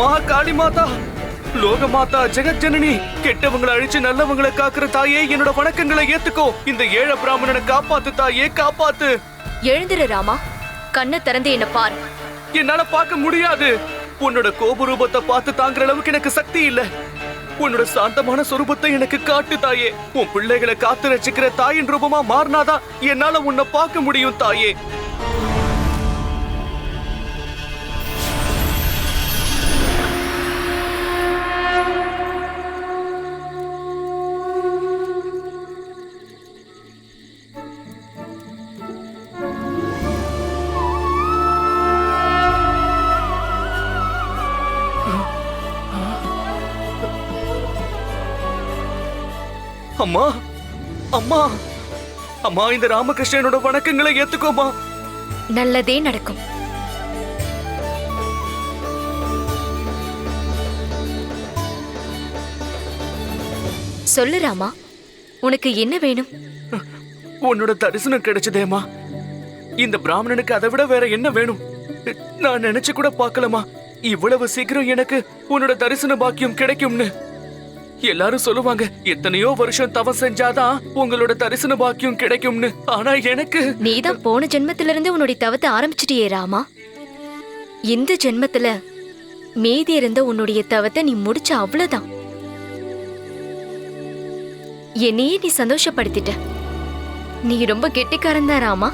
அம்மா காளி மாதா. லோக மாதா ஜெகத் ஜனனி கெட்டவங்களை அழிச்சு நல்லவங்களை காக்குற தாயே என்னோட வணக்கங்களை ஏத்துக்கோ. இந்த ஏழை பிராமணனை காப்பாத்து தாயே காப்பாத்து. எழுந்திரு ராமா. கண்ணை திறந்து என்ன பாரு. என்னால பார்க்க முடியாது. உன்னோட கோப ரூபத்தை பார்த்து தாங்குற அளவுக்கு எனக்கு சக்தி இல்ல. உன்னோட சாந்தமான சொரூபத்தை எனக்கு காட்டு தாயே. உன் பிள்ளைகளை காத்து ரசிக்கிற தாயின் ரூபமா மாறினாதான் என்னால உன்னை பார்க்க முடியும் தாயே. அம்மா அம்மா அம்மா இந்த ராமகிருஷ்ணனோட வணக்கங்களை ஏத்துக்கோமா நல்லதே நடக்கும். சொல்லு ராமா உனக்கு என்ன வேணும்? உன்னோட தரிசனம் கிடைச்சதேம்மா இந்த பிராமணனுக்கு அதை விட வேற என்ன வேணும்? நான் நினைச்சு கூட பார்க்கலமா இவ்வளவு சீக்கிரம் எனக்கு உன்னோட தரிசன பாக்கியம் கிடைக்கும்னு. எல்லாரும் சொல்லுவாங்க எத்தனையோ வருஷம் தவம் செஞ்சாதான் உங்களோட தரிசன பாக்கியம் கிடைக்கும்னு. ஆனா எனக்கு நீதான் போன ஜென்மத்துல இருந்து உன்னுடைய தவத்தை ஆரம்பிச்சிட்டியே ராமா. இந்த ஜென்மத்துல மீதி இருந்த உன்னுடைய தவத்தை நீ முடிச்ச அவ்வளவுதான். என்னையே நீ சந்தோஷப்படுத்திட்ட. நீ ரொம்ப கெட்டிக்காரன் தான் ராமா.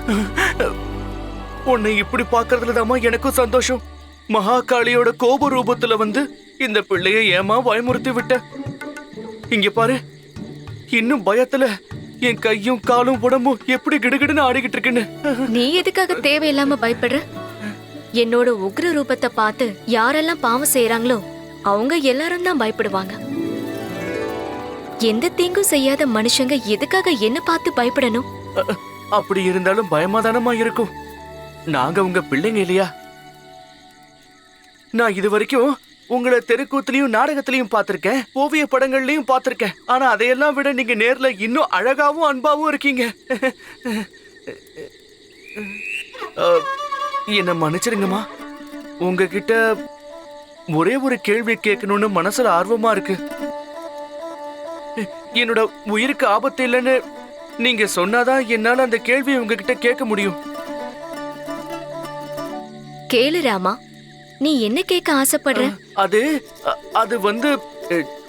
உன்னை இப்படி பாக்குறதுலதாம்மா எனக்கும் சந்தோஷம். மகாகாளியோட கோப ரூபத்துல வந்து இந்த பிள்ளைய ஏமா பயமுறுத்தி விட்ட? இங்க பாரு. இன்னும் பயத்துல என் கையும் காலும் உடம்பும் எப்படி கிடுகிடுன்னு ஆடிக்கிட்டு இருக்குன்னு. நீ எதுக்காக தேவையில்லாம பயப்படுற? என்னோட உக்ர ரூபத்தை பார்த்து யாரெல்லாம் பாவம் செய்யறாங்களோ அவங்க எல்லாரும் தான் பயப்படுவாங்க. எந்த தீங்கும் செய்யாத மனுஷங்க எதுக்காக என்ன பார்த்து பயப்படணும்? அப்படி இருந்தாலும் பயமாதானமா இருக்கும். நாங்க உங்க பிள்ளைங்க இல்லையா? நான் இது வரைக்கும் உங்களை தெருக்கூத்துலயும் நாடகத்திலயும் பார்த்திருக்கேன். ஓவிய படங்கள்லயும் பார்த்திருக்கேன். ஆனா அதையெல்லாம் விட நீங்க நேர்ல இன்னும் அழகாவும் அன்பாவும் இருக்கீங்க. என்ன என்னை மன்னிச்சிருங்கம்மா. உங்ககிட்ட ஒரே ஒரு கேள்வி கேட்கணும்னு மனசுல ஆர்வமா இருக்கு. என்னோட உயிருக்கு ஆபத்து இல்லைன்னு நீங்க சொன்னாதான் என்னால அந்த கேள்வியை உங்ககிட்ட கேட்க முடியும். கேளு ராமா. நீ என்ன கேட்க ஆசைப்படுற? அது அது வந்து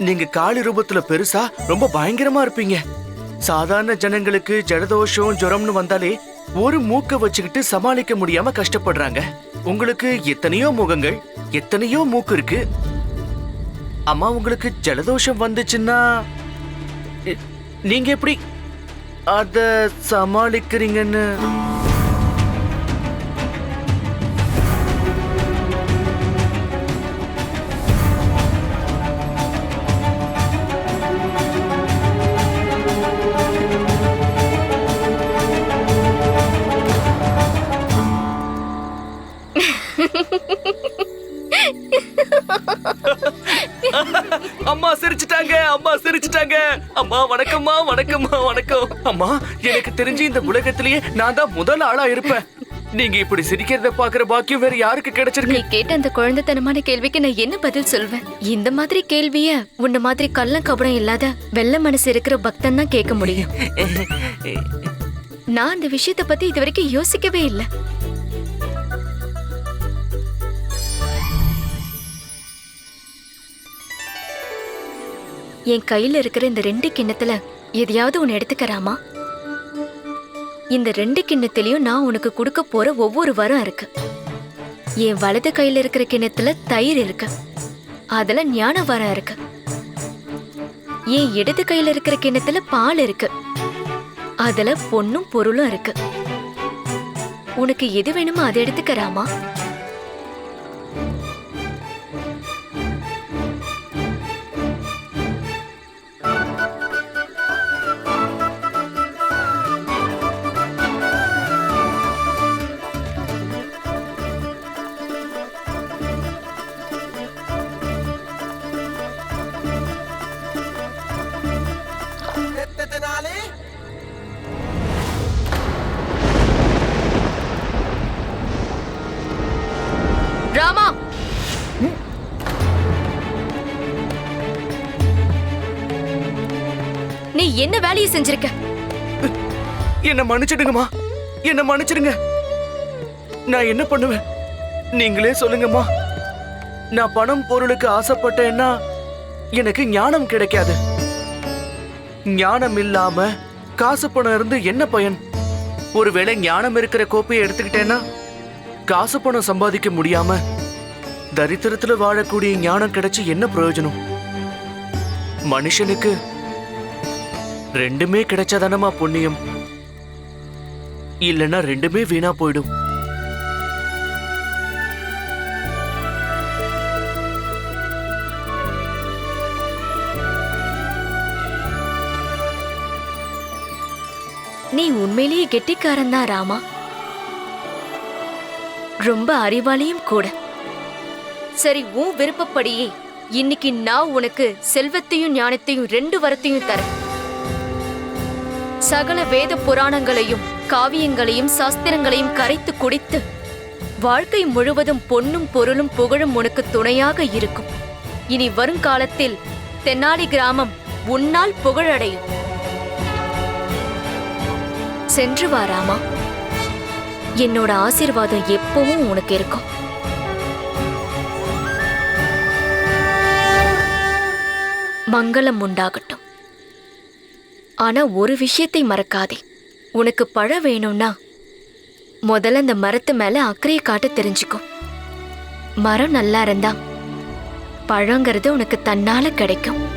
நீங்க காளி ரூபத்துல பெருசா ரொம்ப பயங்கரமா இருப்பீங்க. சாதாரண ஜனங்களுக்கு ஜலதோஷம் ஜுரம்னு வந்தாலே ஒரு மூக்க வச்சுக்கிட்டு சமாளிக்க முடியாம கஷ்டப்படுறாங்க. உங்களுக்கு எத்தனையோ முகங்கள் எத்தனையோ மூக்கு இருக்கு. அம்மா உங்களுக்கு ஜலதோஷம் வந்துச்சுன்னா நீங்க எப்படி அத சமாளிக்கிறீங்கன்னு? சிரிச்சிட்டாங்க அம்மா வணக்கம்மா வணக்கம்மா வணக்கம். அம்மா எனக்கு தெரிஞ்சு இந்த உலகத்திலேயே நான் தான் முதல் ஆளா இருப்பேன். நீங்க இப்படி சிரிக்கிறத பாக்குற பாக்கியம் வேற யாருக்கு கிடைச்சிருக்கு? நீ கேட்ட அந்த குழந்தைத்தனமான கேள்விக்கு நான் என்ன பதில் சொல்வேன்? இந்த மாதிரி கேள்விய உன்ன மாதிரி கள்ளம் கபடம் இல்லாத வெள்ள மனசு இருக்கிற பக்தன் தான் கேட்க முடியும். நான் அந்த விஷயத்த பத்தி இது வரைக்கும் யோசிக்கவே இல்லை. என் கையில் இருக்கிற இந்த ரெண்டு கிண்ணத்துல எதையாவது ஒன்னு எடுத்துக்கறாமா? இந்த ரெண்டு கிண்ணத்திலையும் நான் உனக்கு கொடுக்க போற ஒவ்வொரு வரம் இருக்கு. என் வலது கையில இருக்கிற கிண்ணத்துல தயிர் இருக்கு. அதுல ஞான வரம் இருக்கு. என் இடது கையில இருக்கிற கிண்ணத்துல பால் இருக்கு. அதுல பொண்ணும் பொருளும் இருக்கு. உனக்கு எது வேணுமோ அதை எடுத்துக்கறாமா? என்ன வேலையை செஞ்சிருக்க? என்ன மன்னிச்சிடுங்கம்மா. என்ன மன்னிச்சிடுங்க. நான் என்ன பண்ணுவேன்? நீங்களே சொல்லுங்கம்மா. நான் பணம் பொருளுக்கு ஆசைப்பட்டேன்னா எனக்கு ஞானம் கிடைக்காது. ஞானம் இல்லாம காசு பணம் இருந்து என்ன பயன்? ஒருவேளை ஞானம் இருக்கிற கோப்பையை எடுத்துக்கிட்டேன்னா காசு பணம் சம்பாதிக்க முடியாம தரித்திரத்துல வாழக்கூடிய ஞானம் கிடைச்சு என்ன பிரயோஜனம்? மனுஷனுக்கு ரெண்டுமே கிடைச்சாதானமா புண்ணியம். இல்லைன்னா ரெண்டுமே வீணா போயிடும். நீ உண்மையிலேயே கெட்டிக்காரன் தான் ராமா. ரொம்ப அறிவாளியும் கூட. சரி உன் விருப்பப்படியே இன்னைக்கு நான் உனக்கு செல்வத்தையும் ஞானத்தையும் ரெண்டு வரத்தையும் தரேன். சகல வேத புராணங்களையும் காவியங்களையும் சாஸ்திரங்களையும் கரைத்து குடித்து வாழ்க்கை முழுவதும் பொன்னும் பொருளும் புகழும் உனக்கு துணையாக இருக்கும். இனி வருங்காலத்தில் தென்னாலி கிராமம் உன்னால் புகழடையும். சென்று வாராமா என்னோட ஆசீர்வாதம் எப்பவும் உனக்கு இருக்கும். மங்களம் உண்டாகட்டும். ஆனா ஒரு விஷயத்தை மறக்காதே. உனக்கு பழம் வேணும்னா முதல்ல அந்த மரத்து மேல அக்கறையை காட்ட தெரிஞ்சுக்கோ. மரம் நல்லா இருந்தா பழங்கிறது உனக்கு தன்னால கிடைக்கும்.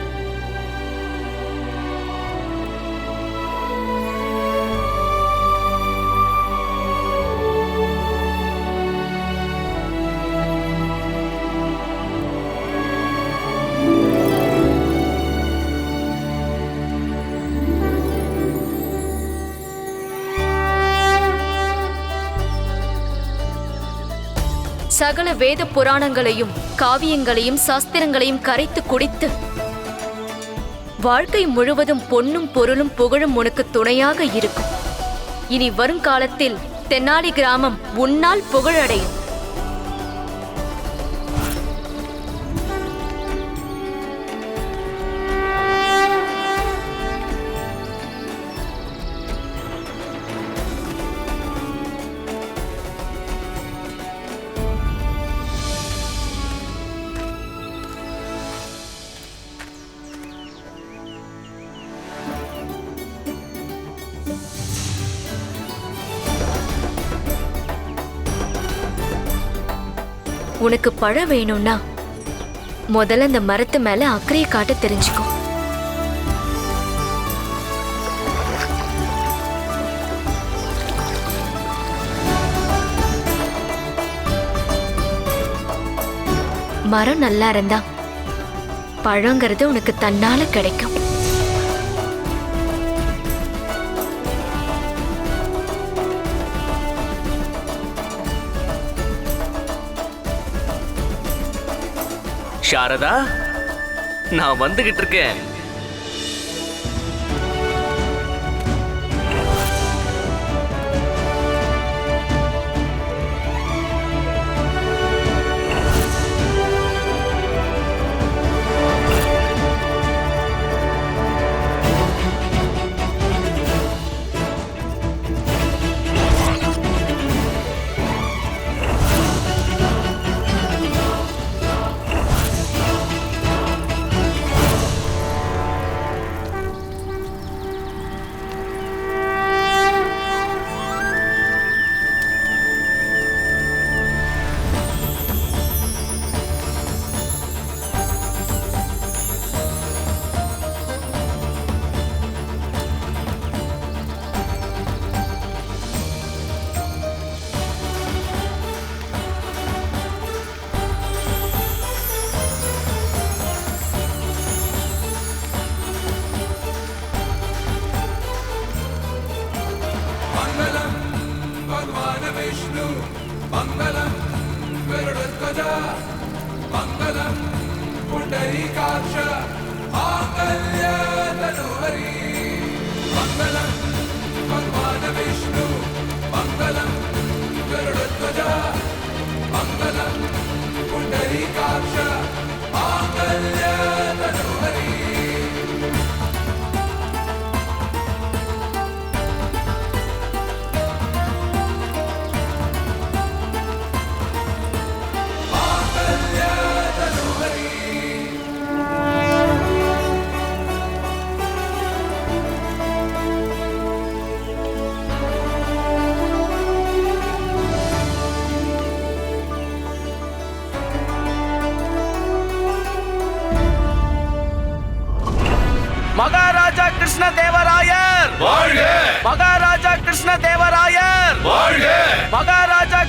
சகல வேத புராணங்களையும் காவியங்களையும் சாஸ்திரங்களையும் கரைத்து குடித்து வாழ்க்கை முழுவதும் பொன்னும் பொருளும் புகழும் உனக்கு துணையாக இருக்கும். இனி வருங்காலத்தில் தென்னாலி கிராமம் உன்னால் புகழடையும். உனக்கு பழம் வேணும்னா முதல்ல அந்த மரத்து மேல அக்கறையை காட்ட தெரிஞ்சுக்கோ. மரம் நல்லா இருந்தா பழங்கிறது உனக்கு தன்னால கிடைக்கும். சாரதா நான் வந்துகிட்டு இருக்கேன்.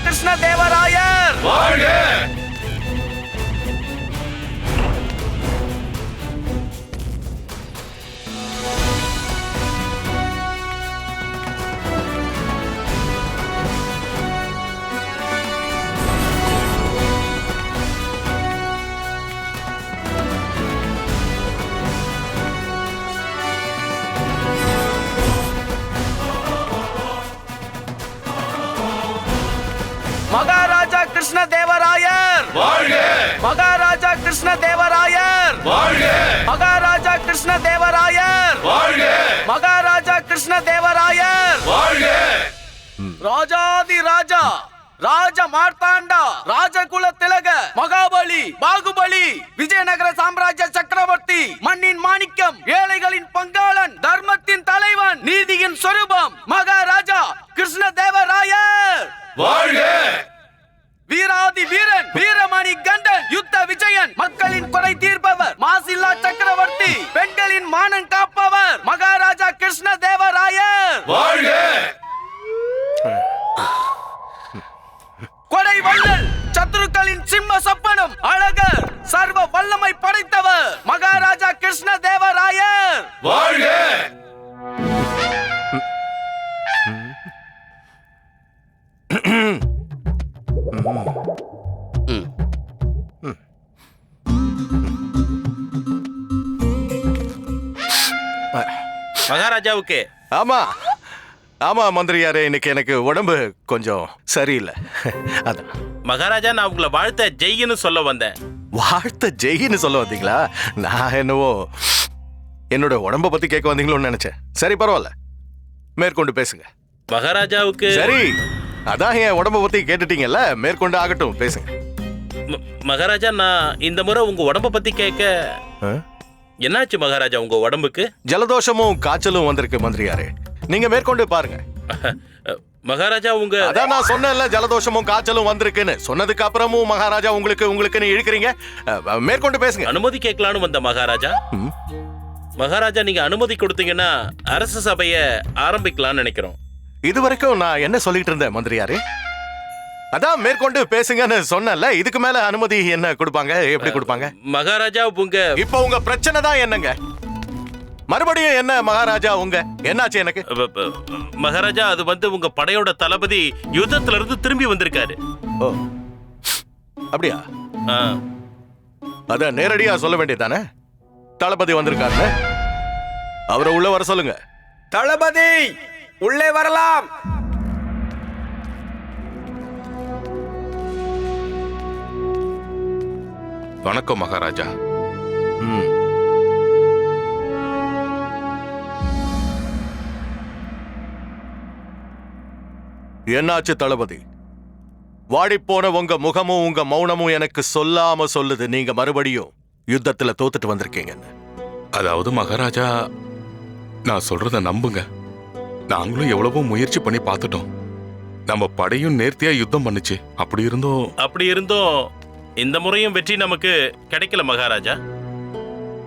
மகாராஜா கிருஷ்ண தேவராயர். வாழ்க கிருஷ்ண தேவராயர். வாழ்க. மகாராஜா கிருஷ்ண தேவராயர். வாழ்க. மகாராஜா கிருஷ்ண தேவராயர். வாழ்க. மகாராஜா கிருஷ்ண தேவராயர். வாழ்க. ராஜாதி ராஜா ராஜ மார்த்தாண்டா ராஜகுல திலக மகாபலி பாகுபலி விஜயநகர சாம்ராஜ்ய சக்கரவர்த்தி மண்ணின் மாணிக்கம் ஏழைகளின் பங்காளன் தர்மத்தின் தலைவன் நீதியின் சொரூபம் மகாராஜா கிருஷ்ண தேவராயர். வாழ்க. வீராதி வீரன் வீரமணி கண்டன் யுத்த விஜயன் மக்களின் குறை தீர்ப்பவர் மாசில்லா சக்கரவர்த்தி பெண்களின் மானம் காப்பவர் மகாராஜா கிருஷ்ண தேவராயர் வாழ்க! கொடை வள்ளல் சத்துருக்களின் சிம்ம சொப்பனம் அழகர் சர்வ வல்லமை படைத்தவர் மகாராஜா கிருஷ்ண தேவராயர் வாழ்க மகாராஜாவுக்கு. ஆமா. ஆமா மந்திரியாரே இன்னைக்கு எனக்கு உடம்பு கொஞ்சம் சரியில்லை. அதான். மகாராஜா நான் உங்களை வாழ்த்த ஜெய்ன்னு சொல்ல வந்தேன். வாழ்த்த ஜெயின்னு சொல்ல வந்தீங்களா? நான் என்னவோ என்னோட உடம்ப பத்தி கேட்க வந்தீங்களோன்னு நினைச்சேன். சரி பரவாயில்ல. மேற்கொண்டு பேசுங்க. மகாராஜாவுக்கு சரி. அதான் என் உடம்ப பத்தி கேட்டுட்டீங்கல்ல? மேற்கொண்டு ஆகட்டும் பேசுங்க. மகாராஜா நான் இந்த முறை உங்க உடம்ப பத்தி கேட்க? என்னாச்சு மகாராஜா உங்க உடம்புக்கு? ஜலதோஷமும் காய்ச்சலும் வந்திருக்கு மந்திரியாரே. நீங்க மேற்கொண்டு பாருங்க. மகாராஜா உங்க அதான் நான் சொன்னேன்ல ஜலதோஷமும் காய்ச்சலும் வந்திருக்குன்னு. சொன்னதுக்கு அப்புறமும் மகாராஜா உங்களுக்கு உங்களுக்குன்னு இழுக்கிறீங்க? மேற்கொண்டு பேசுங்க. அனுமதி கேட்கலான்னு வந்த மகாராஜா. மகாராஜா நீங்க அனுமதி கொடுத்தீங்கன்னா அரச சபைய ஆரம்பிக்கலாம்னு நினைக்கிறோம். இது வரைக்கும் நான் என்ன சொல்லிட்டு இருந்தேன் மந்திரியாரே? அதான் மேற்கொண்டு பேசுங்கன்னு சொன்னேன்ல இதுக்கு மேல அனுமதி என்ன கொடுப்பாங்க? எப்படி கொடுப்பாங்க? மகாராஜா உங்க இப்போ உங்க பிரச்சனை தான் என்னங்க? மறுபடியும் என்ன மகாராஜா உங்க? என்னாச்சு எனக்கு? மகாராஜா அது வந்து உங்க படையோட தளபதி யுத்தத்துல இருந்து திரும்பி வந்திருக்காரு. ஓ. அப்படியா? ஆ, அத நேரடியா சொல்ல வேண்டியதானே தளபதி வந்திருக்காருன்னு? அவரை உள்ள வர சொல்லுங்க. தளபதி! உள்ளே வரலாம். வணக்கம் மகாராஜா. என்னாச்சு தளபதி? வாடிப்போன உங்க முகமும் உங்க மௌனமும் எனக்கு சொல்லாம சொல்லுது. நீங்க மறுபடியும் யுத்தத்துல தோத்துட்டு வந்திருக்கீங்கன்னு. அதாவது மகாராஜா நான் சொல்றத நம்புங்க. நாங்களும் எவ்வளவோ முயற்சி பண்ணி பார்த்துட்டோம். நம்ம படையும் நேர்த்தியா யுத்தம் பண்ணுச்சு. அப்படி இருந்தும். அப்படி இருந்தும். இந்த முறையும் வெற்றி நமக்கு கிடைக்கல மகாராஜா.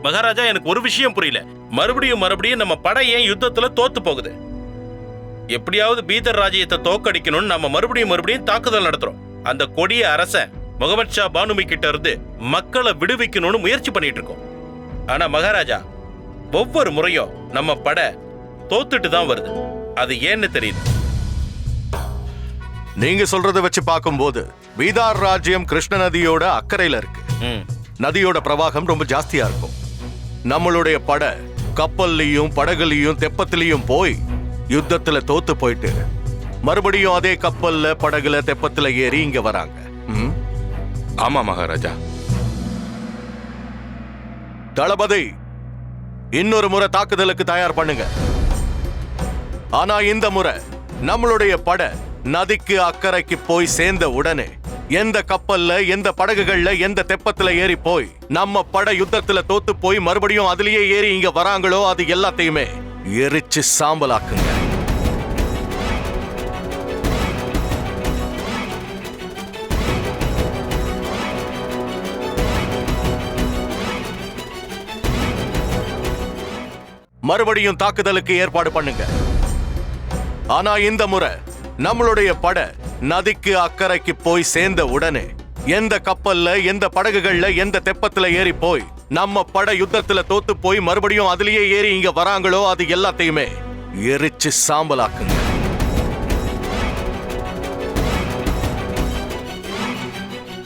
மகாராஜா எனக்கு ஒரு விஷயம் புரியல. மறுபடியும் மறுபடியும் நம்ம படை ஏன் யுத்தத்துல தோத்து போகுது? எப்படியாவது பீதர் ராஜ்யத்தை தோக்கடிக்கணும்னு நம்ம மறுபடியும் மறுபடியும் தாக்குதல் நடத்துறோம். அந்த கொடிய அரசன் முகமது ஷா பானுமி கிட்ட இருந்து மக்களை விடுவிக்கணும்னு முயற்சி பண்ணிட்டு இருக்கோம். ஆனா மகாராஜா ஒவ்வொரு முறையும் நம்ம படை தோத்துட்டு தான் வருது. அது ஏன்னு தெரியுது? நீங்க சொல்றத வச்சு பார்க்கும்போது பீதார் ராஜ்யம் கிருஷ்ண நதியோட அக்கறையில இருக்கு. நதியோட பிரவாகம் ரொம்ப ஜாஸ்தியா இருக்கும். நம்மளுடைய படை கப்பல்லையும் படகுலையும் தெப்பத்திலையும் போய் யுத்தத்துல தோத்து போயிட்டு மறுபடியும் அதே கப்பல்ல படகுல தெப்பத்துல ஏறி இங்க வராங்க? ஆமா மகாராஜா. தளபதி இன்னொரு முறை தாக்குதலுக்கு தயார் பண்ணுங்க. ஆனா இந்த முறை நம்மளுடைய பட நதிக்கு அக்கறைக்கு போய் சேர்ந்த உடனே எந்த கப்பல்ல எந்த படகுகள்ல எந்த தெப்பத்துல ஏறி போய் நம்ம பட யுத்தத்துல தோத்து போய் மறுபடியும் அதுலயே ஏறி இங்க வராங்களோ அது எல்லாத்தையுமே எரிச்சு சாம்பலாக்குங்க. மறுபடியும் தாக்குதலுக்கு ஏற்பாடு பண்ணுங்க. ஆனா இந்த முறை நம்மளுடைய படை நதிக்கு அக்கறைக்கு போய் சேர்ந்த உடனே எந்த கப்பல்ல எந்த படகுகள்ல எந்த தெப்பத்துல ஏறி போய் நம்ம படை யுத்தத்துல தோத்து போய் மறுபடியும் அதுலயே ஏறி இங்க வராங்களோ அது எல்லாத்தையுமே எரிச்சு சாம்பலாக்குங்க.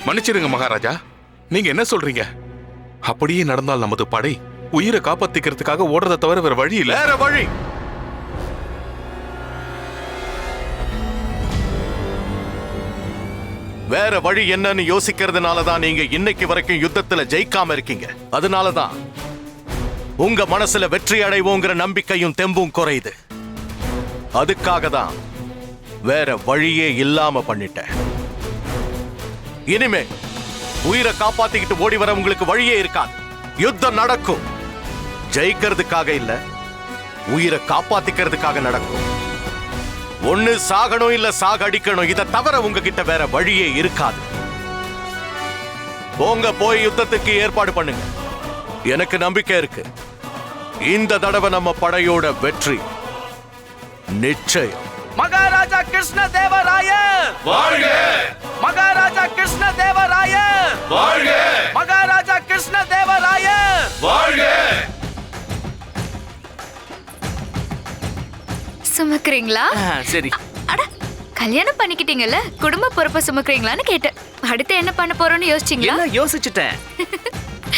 மன்னிச்சிடுங்க மகாராஜா. நீங்க என்ன சொல்றீங்க? அப்படியே நடந்தால் நமது படை உயிரை காப்பாத்திக்கிறதுக்காக ஓடுறதை தவிர வேற வழி இல்ல. வேற வழி வேற வழி என்னன்னு யோசிக்கிறதுனால தான் நீங்க இன்னைக்கு வரைக்கும் யுத்தத்துல ஜெயிக்காம இருக்கீங்க. அதனால தான் உங்க மனசுல வெற்றி அடைவோங்கிற நம்பிக்கையும் தெம்பும் குறையுது. அதுக்காக தான் வேற வழியே இல்லாம பண்ணிட்டேன். இனிமே உயிரை காப்பாத்திக்கிட்டு ஓடி வர உங்களுக்கு வழியே இருக்காது. யுத்தம் நடக்கும். ஜெயிக்கிறதுக்காக இல்ல உயிரை காப்பாத்திக்கிறதுக்காக நடக்கும். ஒண்ணு சாகணும் இல்ல சாகடிக்கணும் இதை தவிர உங்ககிட்ட வேற வழியே இருக்காது. போங்க போய் யுத்தத்துக்கு ஏற்பாடு பண்ணுங்க. எனக்கு நம்பிக்கை இருக்கு. இந்த தடவை நம்ம படையோட வெற்றி. நிச்சயம். மகாராஜா கிருஷ்ண தேவராயர் வாழ்க! மகாராஜா கிருஷ்ண தேவராயர் வாழ்க! மகாராஜா கிருஷ்ண தேவராயர் வாழ்க! சுமக்குறீங்களா? சரி. அட கல்யாணம் பண்ணிக்கிட்டீங்கல்ல? குடும்ப பொறுப்பை சுமக்குறீங்களான்னு கேட்டேன். அடுத்து என்ன பண்ண போறோம்னு யோசிச்சீங்களா? யோசிச்சுட்டேன்.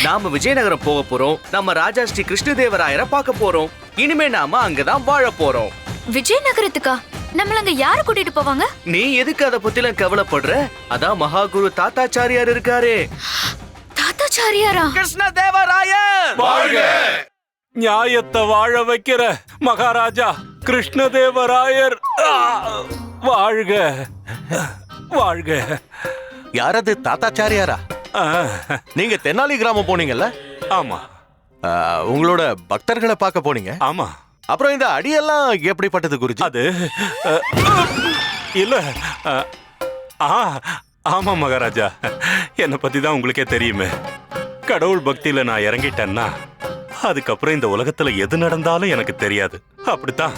நாம விஜயநகரம் போக போறோம். நம்ம ராஜா ஸ்ரீ கிருஷ்ணதேவராயரை பார்க்க போறோம். இனிமே நாம அங்கதான் வாழ போறோம். விஜயநகரத்துக்கா? நம்மள அங்க யாரு கூட்டிட்டு போவாங்க? நீ எதுக்கு அத பத்திலாம் கவலைப்படுற? அதான் மகாகுரு தாத்தாச்சாரியார் இருக்காரு. தாத்தாச்சாரியாரா? கிருஷ்ணதேவராயர்! வாழ்க! நியாயத்தை வாழ வைக்கிற மகாராஜா கிருஷ்ணதேவராயர்! வாழ்க. வாழ்க. யாரது? தாத்தாச்சாரியாரா? நீங்க தென்னாலி கிராமம் போனீங்கல்ல? ஆமா. உங்களோட பக்தர்களை பார்க்க போனீங்க? ஆமா. அப்புறம் இந்த அடியெல்லாம் எப்படிப்பட்டது குருஜி? அது இல்ல ஆ ஆமா மகாராஜா. என்னை பத்தி தான் உங்களுக்கே தெரியுமே. கடவுள் பக்தியில நான் இறங்கிட்டேன்னா அதுக்கப்புறம் இந்த உலகத்துல எது நடந்தாலும் எனக்கு தெரியாது. அப்படித்தான்.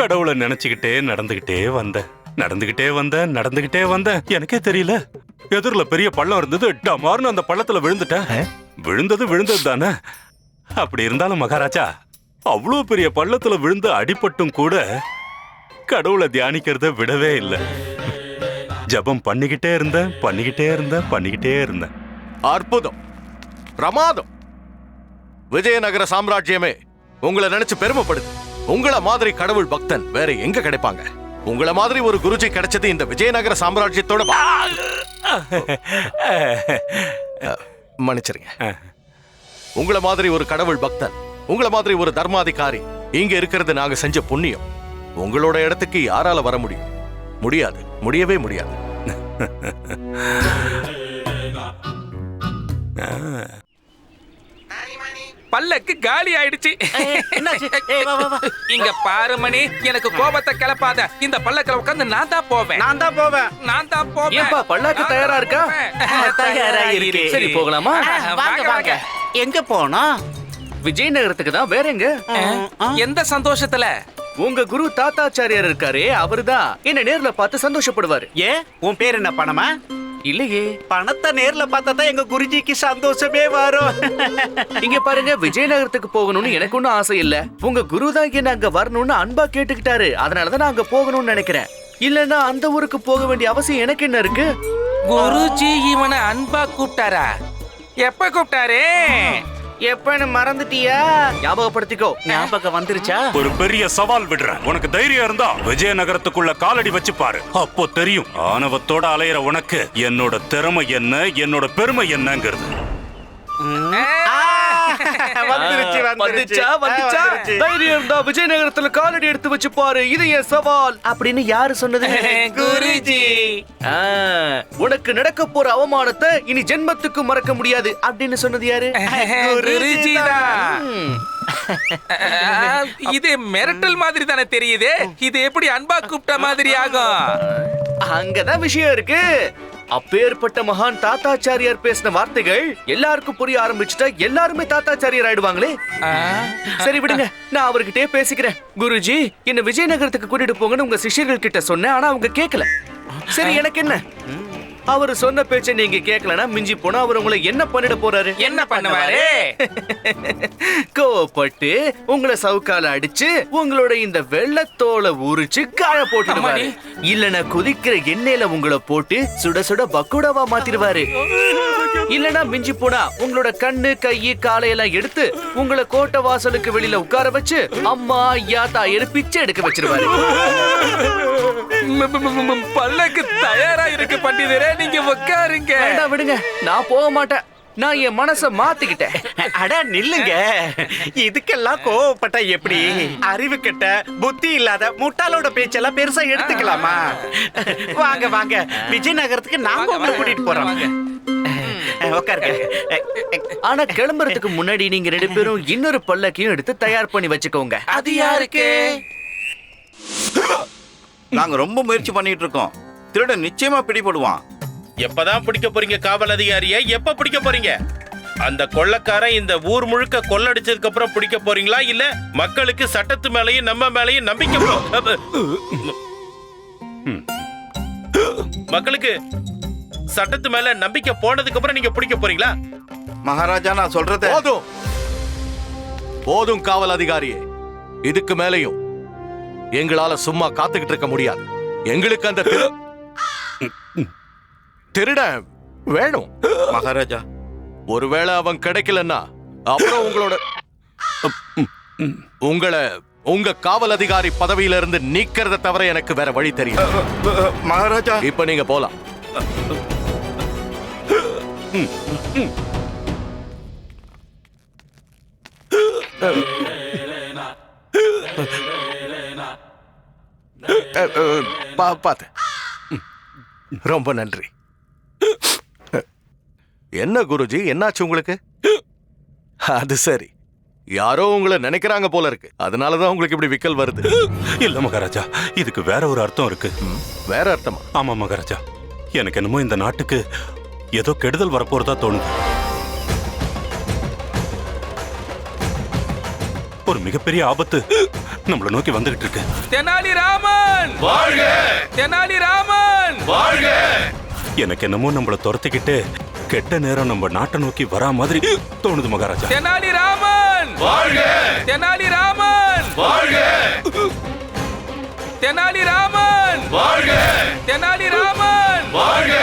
கடவுளை நினைச்சுக்கிட்டே நடந்துகிட்டே வந்தேன் நடந்துகிட்டே வந்தேன் நடந்துகிட்டே வந்தேன் எனக்கே தெரியல. எதிரில பெரிய பள்ளம் இருந்தது. டமார்னு அந்த பள்ளத்துல விழுந்துட்டேன். விழுந்தது விழுந்தது தானே. அப்படி இருந்தாலும் மகாராஜா அவ்வளோ பெரிய பள்ளத்துல விழுந்து அடிபட்டும் கூட கடவுளை தியானிக்கிறத விடவே இல்லை. ஜெபம் பண்ணிக்கிட்டே இருந்தேன் பண்ணிக்கிட்டே இருந்தேன் பண்ணிக்கிட்டே இருந்தேன். அற்புதம். பிரமாதம். விஜயநகர சாம்ராஜ்யமே உங்களை நினைச்சு பெருமைப்படுது. உங்கள மாதிரி கடவுள் பக்தன் வேற எங்க கிடைப்பாங்க? உங்கள மாதிரி ஒரு குருஜி கிடைச்சது இந்த விஜயநகர சாம்ராஜ்யத்தோட மன்னிச்சிருங்க. உங்கள மாதிரி ஒரு கடவுள் பக்தன் உங்கள மாதிரி ஒரு தர்மாதிகாரி இங்க இருக்கிறது நாங்க செஞ்ச புண்ணியம். உங்களோட இடத்துக்கு யாரால வர முடியும்? முடியாது. முடியவே முடியாது. பல்லக்கு காலி ஆயிடுச்சு. இங்க பாரு மணி எனக்கு கோபத்தை கிளப்பாத. இந்த பல்லக்கில் உட்கார்ந்து நான் தான் போவேன். நான் தான் போவேன். நான் தான் போவேன். பல்லாக்கு தயாரா இருக்கா? தயாரா இருக்கு. சரி போகலாமா? வாங்க வாங்க எங்க போனோம் விஜயநகரத்துக்கு தான். வேற எங்க? எந்த சந்தோஷத்துல? உங்க குரு தாத்தாச்சாரியார் இருக்காரே அவர்தான். என்ன நேர்ல பார்த்து சந்தோஷப்படுவாரு. ஏ உன் பேர் என்ன பணமா இல்லையே பணத்தை நேர்ல பார்த்தா தான் எங்க குருஜிக்கு சந்தோஷமே வரும். இங்க பாருங்க விஜயநகரத்துக்கு போகணும்னு எனக்கு ஒன்னும் ஆசை இல்ல. உங்க குரு தான் என்ன அங்க வரணும்னு அன்பா கேட்டுக்கிட்டாரு. அதனாலதான் நான் அங்க போகணும்னு நினைக்கிறேன். இல்லன்னா அந்த ஊருக்கு போக வேண்டிய அவசியம் எனக்கு என்ன இருக்கு? குருஜி இவனை அன்பா கூப்பிட்டாரா? எப்ப கூப்பிட்டாரு? எப்பன்னு மறந்துட்டியா? ஞாபகப்படுத்திக்கோ. ஞாபகம் வந்துருச்சா? ஒரு பெரிய சவால் விடுறேன் உனக்கு தைரியம் இருந்தா விஜயநகரத்துக்குள்ள காலடி வச்சு பாரு. அப்போ தெரியும். ஆணவத்தோட அலையிற உனக்கு என்னோட திறமை என்ன என்னோட பெருமை என்னங்கிறது. வந்துருச்சு வந்துருச்சு. வந்துச்சா வந்துச்சா? ஆ, வந்துருச்சு. தைரியம் தான் விஜயநகரத்துல காலடி எடுத்து வச்சு பாரு இது என் சவால். அப்படின்னு யாரு சொன்னது? குருஜி. ஆ, உனக்கு நடக்க போற அவமானத்தை இனி ஜென்மத்துக்கு மறக்க முடியாது. அப்படின்னு சொன்னது யாரு? குருஜி. இது மிரட்டல் மாதிரி தானே தெரியுது. இது எப்படி அன்பா கூப்பிட்ட மாதிரி ஆகும்? அங்கதான் விஷயம் இருக்கு. அப்பேற்பட்ட மகான் தாத்தாச்சாரியார் பேசின வார்த்தைகள் எல்லாருக்கும் புரிய ஆரம்பிச்சுட்டா எல்லாருமே தாத்தாச்சாரியார் ஆயிடுவாங்களே? சரி விடுங்க. நான் அவர்கிட்டயே பேசிக்கிறேன். குருஜி என்ன விஜயநகரத்துக்கு கூட்டிட்டு போங்கன்னு உங்க சிஷ்யர்கள் கிட்ட சொன்னேன் ஆனா அவங்க கேட்கல சரி எனக்கு என்ன? அவர் சொன்ன பேச்சை நீங்க கேட்கலனா மிஞ்சி போனா அவர் உங்களை என்ன பண்ணிட போறாரு? என்ன பண்ணுவாரு? கோவப்பட்டு உங்களை சவுக்கால அடிச்சு உங்களோட இந்த வெள்ளத்தோலை உரிச்சு காய போட்டுடுவாரு. இல்லனா கொதிக்கிற எண்ணெயில உங்களை போட்டு சுட சுட பக்குடாவா மாத்திடுவாரு. இல்லனா மிஞ்சி போனா உங்களோட கண்ணு கையு காலையெல்லாம் எடுத்து உங்களை கோட்டை வாசலுக்கு வெளியில உட்கார வச்சு அம்மா ஐயா தாயரு பிச்சை எடுக்க வச்சிருவாரு. பல்லக்கு தயாரா இருக்கு பண்டிதரே நீங்க உட்காருங்க வேண்டாம் விடுங்க. நான் போக மாட்டேன். நான் என் மனசை மாத்திக்கிட்டேன். அட நில்லுங்க. இதுக்கெல்லாம் கோவப்பட்டா எப்படி? அறிவு கெட்ட புத்தி இல்லாத முட்டாளோட பேச்செல்லாம் பெருசா எடுத்துக்கலாமா? வாங்க வாங்க. விஜயநகரத்துக்கு நாங்க உங்களை கூட்டிட்டு போறோம். ஆனா கிளம்புறதுக்கு முன்னாடி நீங்க ரெண்டு பேரும் இன்னொரு பல்லக்கையும் எடுத்து தயார் பண்ணி வச்சுக்கோங்க. அது யாருக்கு? நாங்க ரொம்ப முயற்சி பண்ணிட்டு இருக்கோம். திருடன் நிச்சயமா பிடிபடுவான். எப்பதான் பிடிக்க போறீங்க காவல் அதிகாரிய? எப்ப பிடிக்க போறீங்க? அந்த கொள்ளக்காரன் இந்த ஊர் முழுக்க கொள்ளடிச்சதுக்கு அப்புறம் பிடிக்க போறீங்களா? இல்ல மக்களுக்கு சட்டத்து மேலயும் நம்ம மேலயும் நம்பிக்கை மக்களுக்கு சட்டத்து மேல நம்பிக்கை போனதுக்கு அப்புறம் நீங்க பிடிக்க போறீங்களா? மகாராஜா நான் சொல்றத போதும். போதும் காவல் அதிகாரியே. இதுக்கு மேலையும். எங்களால சும்மா காத்துக்கிட்டு இருக்க முடியாது. எங்களுக்கு அந்த திரு- திருடன் வேணும். மகாராஜா. ஒருவேளை அவன் கிடைக்கலன்னா அப்புறம் உங்களோட உங்களை உங்க காவல் அதிகாரி பதவியில இருந்து நீக்கிறத தவிர எனக்கு வேற வழி தெரியும் மகாராஜா. இப்ப நீங்க போலாம். பா- பார்த்தேன் ரொம்ப நன்றி. என்ன குருஜி என்னாச்சு உங்களுக்கு? அது சரி. யாரோ உங்களை நினைக்கிறாங்க போல இருக்கு. அதனாலதான் உங்களுக்கு இப்படி விக்கல் வருது. இல்ல மகாராஜா இதுக்கு வேற ஒரு அர்த்தம் இருக்கு. வேற அர்த்தமா? ஆமா மகாராஜா எனக்கு என்னமோ இந்த நாட்டுக்கு ஏதோ கெடுதல் வரப்போறதா தோணுது. ஒரு மிகப்பெரிய ஆபத்து. நம்மள நோக்கி வந்துகிட்டு இருக்கு தெனாலி ராமன் வாழ்க! தெனாலி ராமன் வாழ்க! எனக்கு என்னமோ நம்மள துரத்திக்கிட்டு கெட்ட நேரம் நம்ம நாட்டை நோக்கி வரா மாதிரி தோணுது மகாராஜா. தெனாலி ராமன் வாழ்க! தெனாலி ராமன் வாழ்க! தெனாலி ராமன் வாழ்க! தெனாலி ராமன் வாழ்க!